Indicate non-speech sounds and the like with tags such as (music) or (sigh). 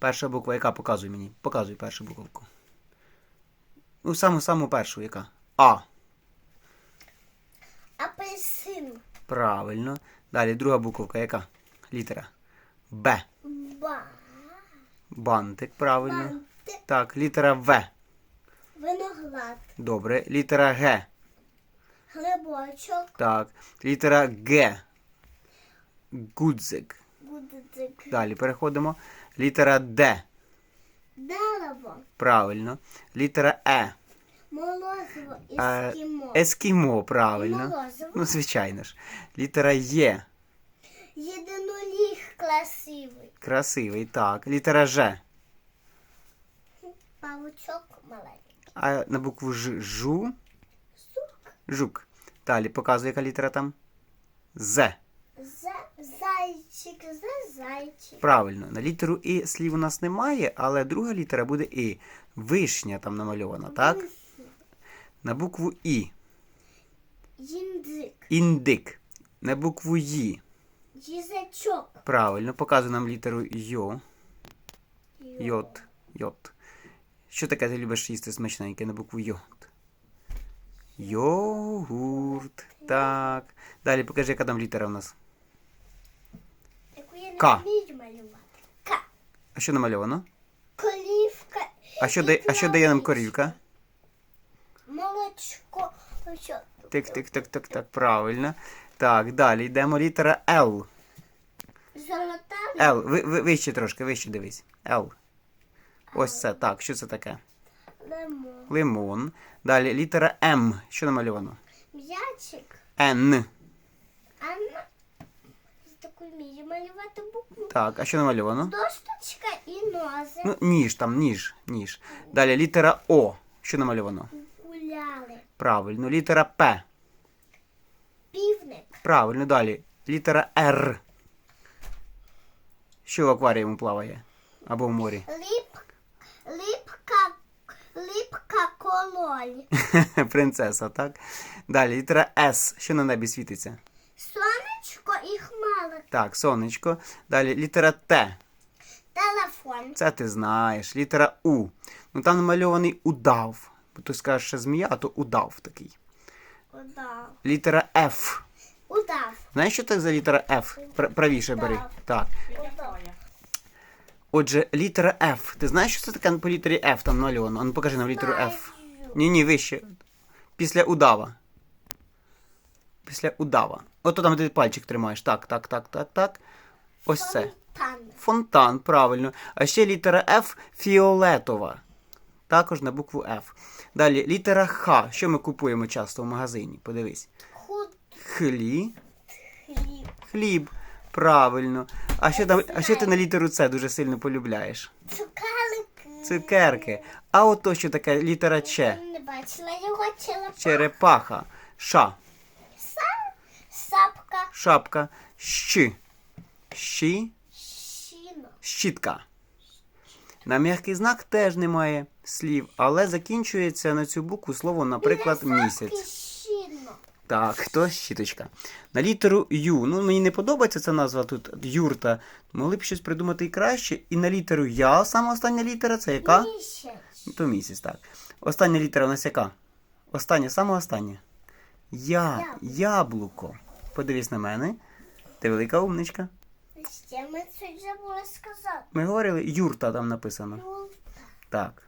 Перша буква, яка показуй мені. Показуй першу буковку. Ну, саму саму першу, яка? А. Апельсин. Правильно. Далі друга буковка, яка? Літера. Б. Ба. Бантик, правильно. Бантик. Так, літера В. Виноград. Добре. Літера Г. Грибочок. Так. Літера Г. Гудзик. Гудзик. Далі переходимо. Літера Д. Дерево. Правильно. Літера Е. Молозиво. Ескімо. Ескімо, правильно. Морозиво. Ну, звичайно ж. Літера Є. Єдиноліг красивий. Красивий. Так. Літера Ж. Павучок маленький. А на букву Ж. Жу. Сук. Жук. Далі показує, яка літера там. З. За, зайчик. За зайчик. Правильно. На літеру І слів у нас немає, але друга літера буде І. Вишня там намальована, так? На букву І. Їндик. Індик. На букву Ї. Їжачок. Правильно. Показує нам літеру Йо. Йот. Йот. Що таке ти любиш їсти смачненьке на букву Йот? Йогурт. Так. Далі покажи, яка там літера у нас. К. К. А що намальовано? Корівка. А що, дає, а що дає нам корівка? Молочко. Тик, тик, тик, тик, так, правильно. Так, далі йдемо літера Л. Золота. Л. Ви, ви, вище трошки, вище дивись. Л. Ось це. Так, що це таке? Лимон. Лимон. Далі літера М. Що намальовано? М'ячик. Н. Анна. Я таку малювати букву. Так, а що намальовано? Досточка і нозик. Ну, ніж там, ніж, ніж. Далі літера О. Що намальовано? Гуляли. Правильно. Літера П. Півник. Правильно. Далі. Літера Р. Що в акваріумі плаває? Або в морі? Ліп. Ліпка. Ліпка кололь. (laughs) Принцеса, так? Далі літера С. Що на небі світиться? І хмара. Так, сонечко. Далі літера Т. Телефон. Це ти знаєш. Літера У. Ну там намальований удав. Бо ти скажеш, що змія, а то удав такий. Удав. Літера Ф. Удав. Знаєш, що це за літера Ф? Пр- Правіше бери. Так. Удав. Отже, літера Ф. Ти знаєш, що це таке по літері Ф там намальовано? Ну покажи нам літеру Ф. Ні, ні, вище. Після удава. Після удава. Ото там де ти пальчик тримаєш. Так, так, так, так, так. Ось це. Фонтан. Фонтан, правильно. А ще літера Ф фіолетова. Також на букву Ф. Далі літера Х. Що ми купуємо часто в магазині? Подивись. Худ. Хлі. Хліб. Хліб. Правильно. А що, там, а що ти на літеру С дуже сильно полюбляєш? Цукалики. Цукерки. А ото що таке літера Ч? Не бачила його черепа. Черепаха. Ша. Шапка. Щ. Щі. Щітка. На м'який знак теж немає слів, але закінчується на цю букву слово, наприклад, місяць. Так, то щіточка. На літеру Ю. Ну, мені не подобається ця назва тут юрта. Могли б щось придумати і краще. І на літеру Я, сама остання літера, це яка? Місяць. То місяць, так. Остання літера у нас яка? Остання, саме остання. Я. Яблуко. Подивись на мене. Ти велика умничка. Ще ми це забули сказати. Ми говорили, юрта там написано. Юрта. Так.